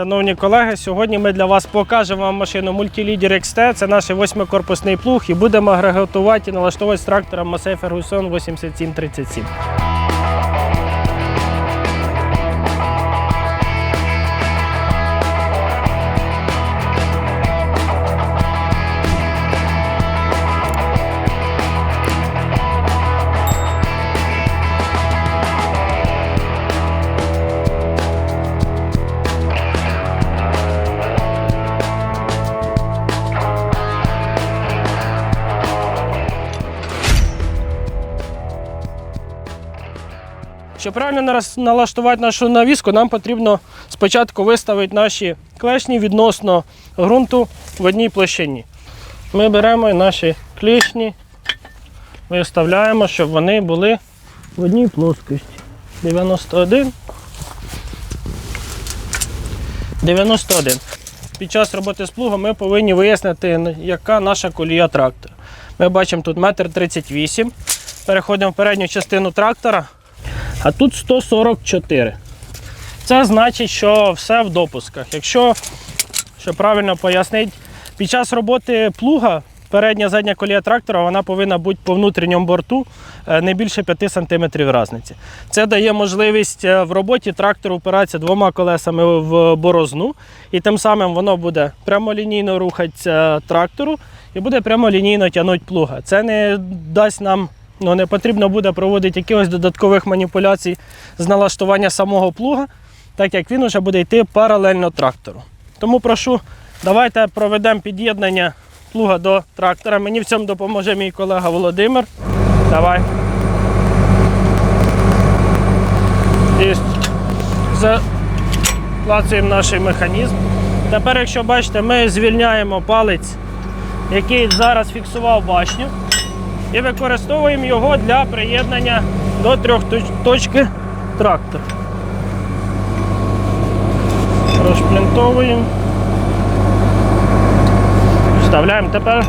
Шановні колеги, сьогодні ми для вас покажемо вам машину Multileader XT. Це наш восьмикорпусний плуг і будемо агрегатувати і налаштовувати з трактором Massey Ferguson 8737. Щоб правильно налаштувати нашу навіску, нам потрібно спочатку виставити наші клешні відносно ґрунту в одній площині. Ми беремо наші клешні, виставляємо, щоб вони були в одній плоскості. 91. 91. Під час роботи з плугом ми повинні вияснити, яка наша колія трактора. Ми бачимо тут 1,38 м. Переходимо в передню частину трактора а тут 144. Це значить, що все в допусках. Якщо, щоб правильно пояснити, під час роботи плуга передня задня колія трактора вона повинна бути по внутрішньому борту е, не більше 5 см різниці. Це дає можливість е, в роботі трактору опиратися двома колесами в борозну, і тим самим воно буде прямолінійно рухатися трактору і буде прямолінійно тягнути плуга. Це не дасть нам Ну, не потрібно буде проводити якихось додаткових маніпуляцій з налаштування самого плуга, так як він вже буде йти паралельно трактору. Тому прошу, давайте проведемо під'єднання плуга до трактора. Мені в цьому допоможе мій колега Володимир. Давай. І заклацуємо наш механізм. Тепер, якщо бачите, ми звільняємо палець, який зараз фіксував башню і використовуємо його для приєднання до трьохточки трактора. Розплінтовуємо. Вставляємо. Тепер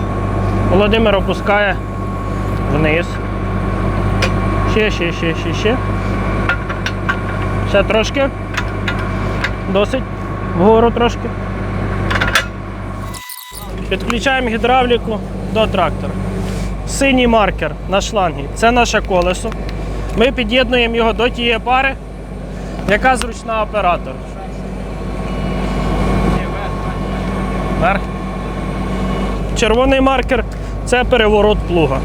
Володимир опускає вниз. Ще, ще, ще, ще, ще. Ще трошки. Досить. Вгору трошки. Підключаємо гідравліку до трактора синій маркер на шлангі це наше колесо. Ми під'єднуємо його до тієї пари, яка зручна оператор. Верх. Червоний маркер це переворот плуга.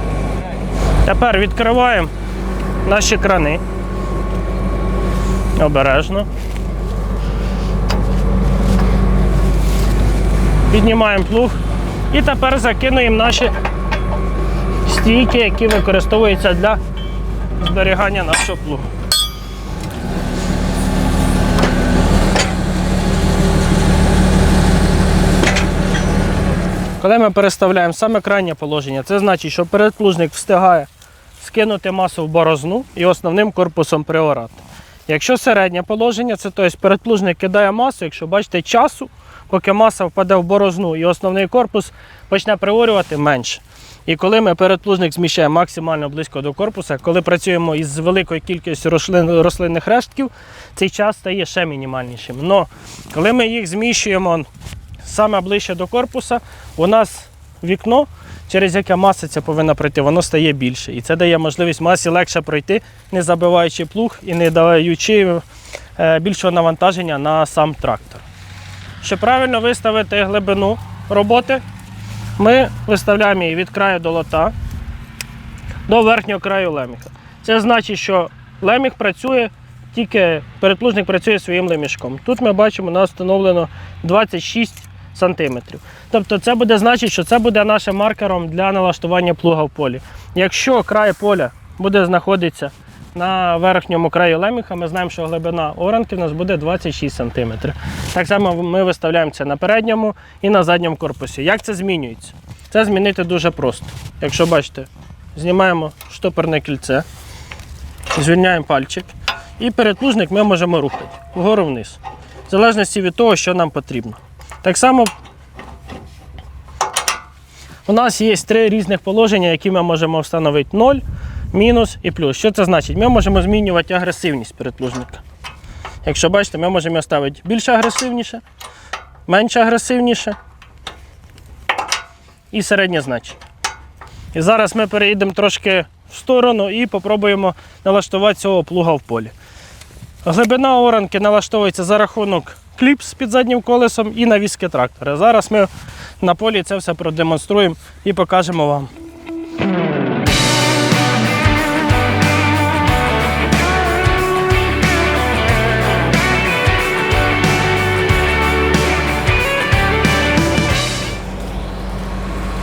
Тепер відкриваємо наші крани. Обережно. Піднімаємо плуг і тепер закинуємо наші стійки, які використовуються для зберігання нашого плугу. Коли ми переставляємо саме крайнє положення, це значить, що передплужник встигає скинути масу в борозну і основним корпусом приорати. Якщо середнє положення, це тобто передплужник кидає масу, якщо бачите часу, поки маса впаде в борозну і основний корпус почне приорювати менше. І коли ми передплужник зміщаємо максимально близько до корпуса, коли працюємо із великою кількістю рослин, рослинних рештків, цей час стає ще мінімальнішим. Но коли ми їх зміщуємо саме ближче до корпуса, у нас вікно, через яке маса ця повинна пройти, воно стає більше. І це дає можливість масі легше пройти, не забиваючи плуг і не даючи е, більшого навантаження на сам трактор. Щоб правильно виставити глибину роботи, ми виставляємо її від краю до лота до верхнього краю леміха. Це значить, що леміх працює тільки передплужник працює своїм лемішком. Тут ми бачимо, у нас встановлено 26 см. Тобто це буде значити, що це буде нашим маркером для налаштування плуга в полі. Якщо край поля буде знаходитися на верхньому краї леміха, ми знаємо, що глибина оранки в нас буде 26 см. Так само ми виставляємо це на передньому і на задньому корпусі. Як це змінюється? Це змінити дуже просто. Якщо бачите, знімаємо штопорне кільце, звільняємо пальчик, і передплужник ми можемо рухати вгору вниз, в залежності від того, що нам потрібно. Так само у нас є три різних положення, які ми можемо встановити 0, мінус і плюс. Що це значить? Ми можемо змінювати агресивність передплужника. Якщо бачите, ми можемо його ставити більш агресивніше, менш агресивніше і середнє значення. І зараз ми переїдемо трошки в сторону і попробуємо налаштувати цього плуга в полі. Глибина оранки налаштовується за рахунок кліпс під заднім колесом і навіски трактора. Зараз ми на полі це все продемонструємо і покажемо вам.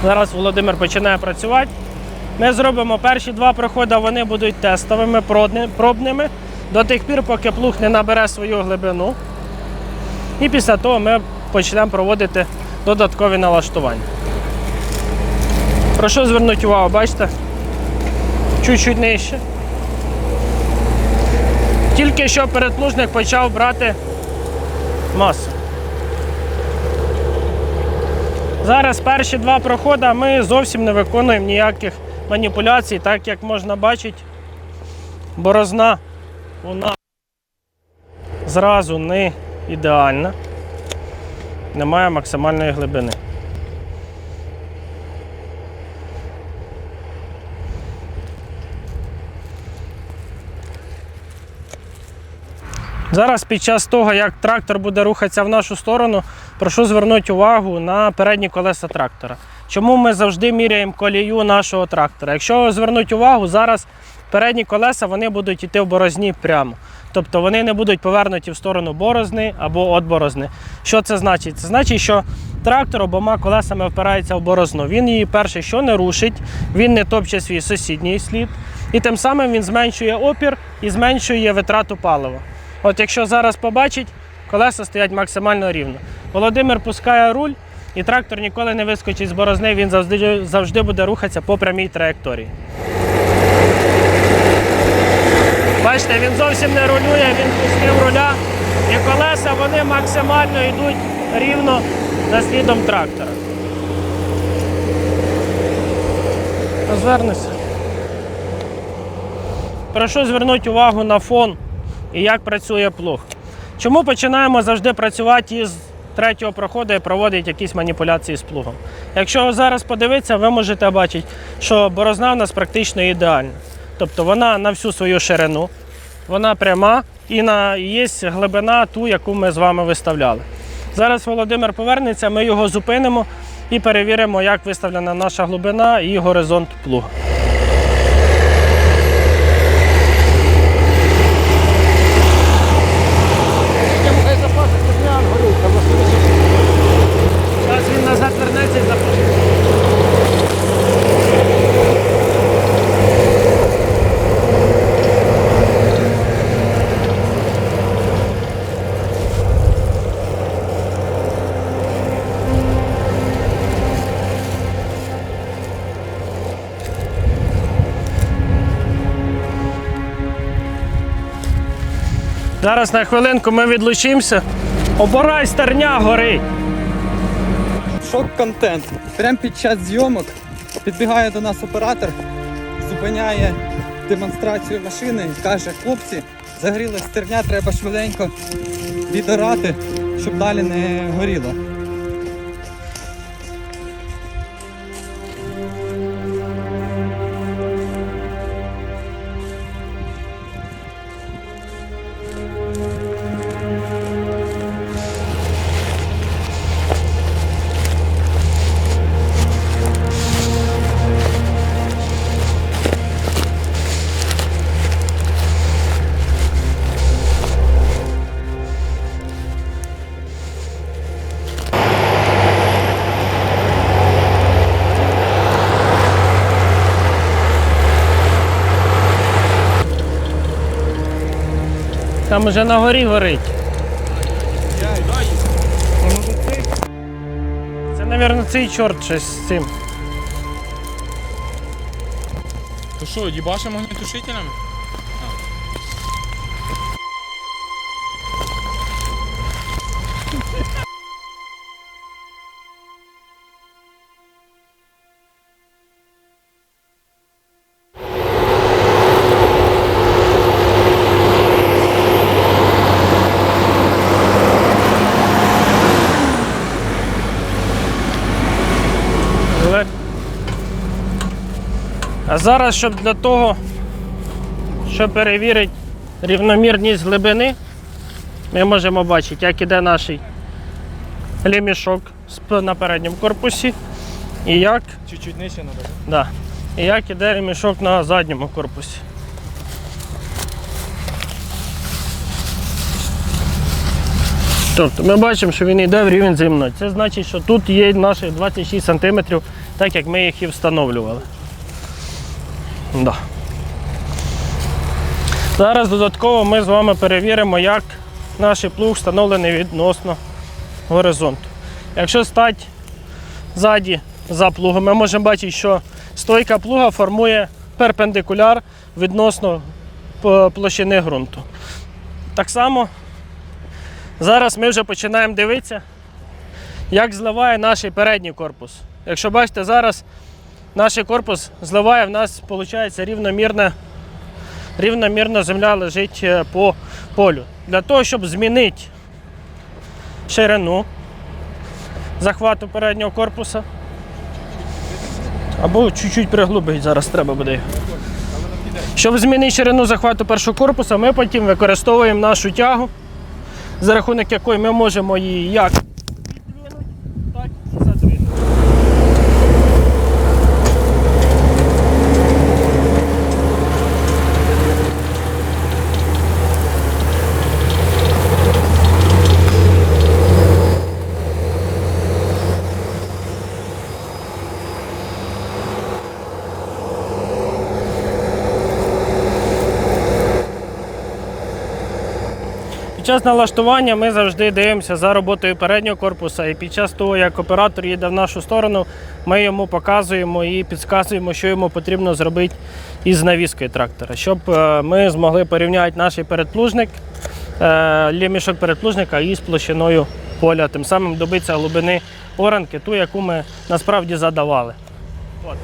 Зараз Володимир починає працювати. Ми зробимо перші два проходи, вони будуть тестовими, пробними до тих пір, поки плуг не набере свою глибину. І після того ми почнемо проводити додаткові налаштування. Прошу звернути увагу, бачите? Чуть-чуть нижче. Тільки що передплужник почав брати масу. Зараз перші два проходи ми зовсім не виконуємо ніяких маніпуляцій, так як можна бачити, борозна вона зразу не ідеальна, немає максимальної глибини. Зараз під час того, як трактор буде рухатися в нашу сторону, прошу звернути увагу на передні колеса трактора. Чому ми завжди міряємо колію нашого трактора? Якщо звернути увагу, зараз передні колеса вони будуть йти в борозні прямо. Тобто вони не будуть повернуті в сторону борозни або від борозни. Що це значить? Це значить, що трактор обома колесами впирається в борозну. Він її перше, що не рушить, він не топче свій сусідній слід, і тим самим він зменшує опір і зменшує витрату палива. От якщо зараз побачить, колеса стоять максимально рівно. Володимир пускає руль, і трактор ніколи не вискочить з борозни, він завжди, завжди буде рухатися по прямій траєкторії. Бачите, він зовсім не рулює, він пустив руля, і колеса вони максимально йдуть рівно за слідом трактора. Розвернися. Прошу звернути увагу на фон і як працює плуг. Чому починаємо завжди працювати із третього проходу і проводити якісь маніпуляції з плугом? Якщо зараз подивитися, ви можете бачити, що борозна в нас практично ідеальна. Тобто вона на всю свою ширину, вона пряма і на є глибина ту, яку ми з вами виставляли. Зараз Володимир повернеться, ми його зупинимо і перевіримо, як виставлена наша глибина і горизонт плуга. Зараз на хвилинку ми відлучимося. Обирай стерня горить. Шок-контент. Прямо під час зйомок підбігає до нас оператор, зупиняє демонстрацію машини і каже, хлопці, загріла стерня, треба швиденько відорати, щоб далі не горіло. Там уже на горі горить. Це, мабуть, цей чорт щось з цим. То що, їбашимо огнетушителями? А зараз, щоб для того, щоб перевірити рівномірність глибини, ми можемо бачити, як іде наш лемішок сп- на передньому корпусі і як, Чуть-чуть нижче треба. да, і як іде ремішок на задньому корпусі. Тобто ми бачимо, що він йде в рівень зі мною. Це значить, що тут є наші 26 см, так як ми їх і встановлювали. Да. Зараз додатково ми з вами перевіримо, як наш плуг встановлений відносно горизонту. Якщо стати ззаді за плугом, ми можемо бачити, що стойка плуга формує перпендикуляр відносно площини ґрунту. Так само зараз ми вже починаємо дивитися, як зливає наш передній корпус. Якщо бачите, зараз наш корпус зливає, в нас виходить рівномірна, рівномірно земля лежить е, по полю. Для того, щоб змінити ширину захвату переднього корпуса. Або чуть-чуть приглубить зараз треба буде. Щоб змінити ширину захвату першого корпуса, ми потім використовуємо нашу тягу, за рахунок якої ми можемо її як Під час налаштування ми завжди дивимося за роботою переднього корпуса, і під час того, як оператор їде в нашу сторону, ми йому показуємо і підказуємо, що йому потрібно зробити із навіскою трактора, щоб е, ми змогли порівняти наш передплужник, е, лімішок передплужника із площиною поля, тим самим добитися глибини оранки, ту, яку ми насправді задавали. От.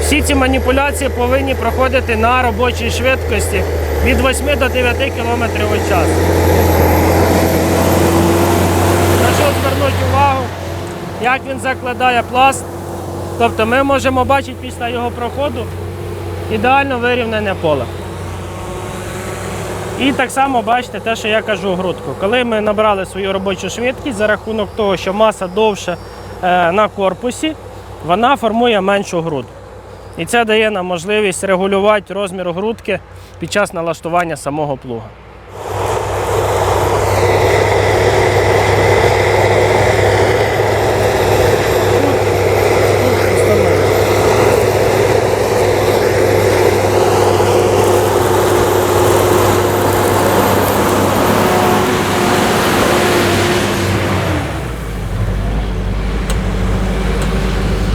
Всі ці маніпуляції повинні проходити на робочій швидкості від 8 до 9 км в час. На що звернути увагу, як він закладає пласт. Тобто ми можемо бачити після його проходу ідеально вирівнене поле. І так само бачите те, що я кажу грудку. Коли ми набрали свою робочу швидкість за рахунок того, що маса довше е, на корпусі, вона формує меншу груду. І це дає нам можливість регулювати розмір грудки під час налаштування самого плуга.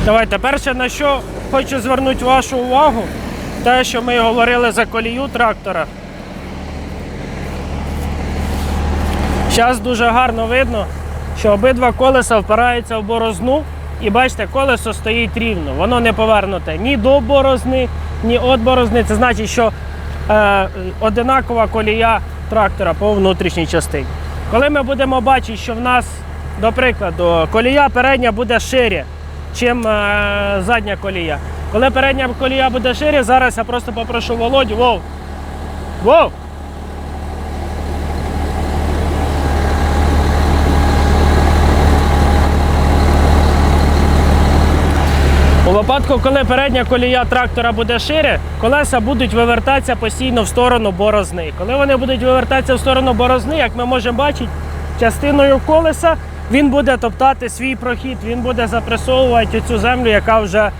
Давайте перше, на що хочу звернути вашу увагу, те, що ми говорили за колію трактора. Зараз дуже гарно видно, що обидва колеса впираються в борозну. І бачите, колесо стоїть рівно. Воно не повернуте ні до борозни, ні від борозни. Це значить, що е, одинакова колія трактора по внутрішній частині. Коли ми будемо бачити, що в нас, до прикладу, колія передня буде шире, чим е, задня колія. Коли передня колія буде шире, зараз я просто попрошу Володю. Вов! Вов! У випадку, коли передня колія трактора буде шире, колеса будуть вивертатися постійно в сторону борозни. Коли вони будуть вивертатися в сторону борозни, як ми можемо бачити, частиною колеса він буде топтати свій прохід, він буде запресовувати цю землю, яка вже е,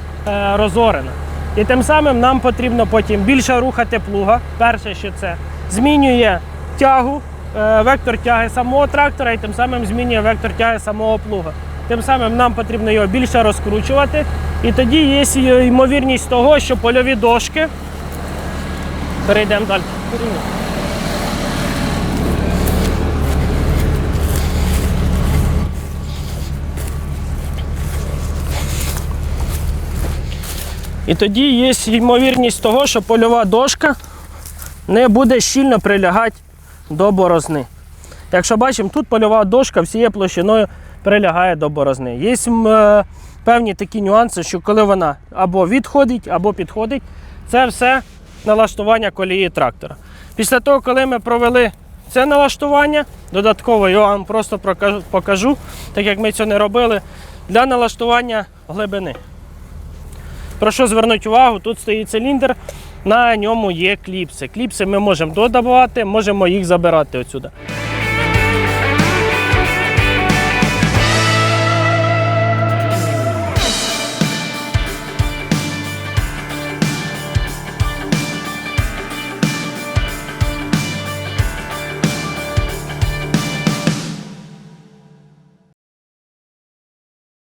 розорена. І тим самим нам потрібно потім більше рухати плуга. Перше, що це змінює тягу, е, вектор тяги самого трактора, і тим самим змінює вектор тяги самого плуга. Тим самим нам потрібно його більше розкручувати. І тоді є ймовірність того, що польові дошки. Перейдемо далі. І тоді є ймовірність того, що польова дошка не буде щільно прилягати до борозни. Якщо бачимо, тут польова дошка всією площиною прилягає до борозни. Є е, певні такі нюанси, що коли вона або відходить, або підходить, це все налаштування колії трактора. Після того, коли ми провели це налаштування, додатково я вам просто покажу, так як ми це не робили, для налаштування глибини. Про що звернути увагу? Тут стоїть циліндр, на ньому є кліпси. Кліпси ми можемо додавати, можемо їх забирати отсюди.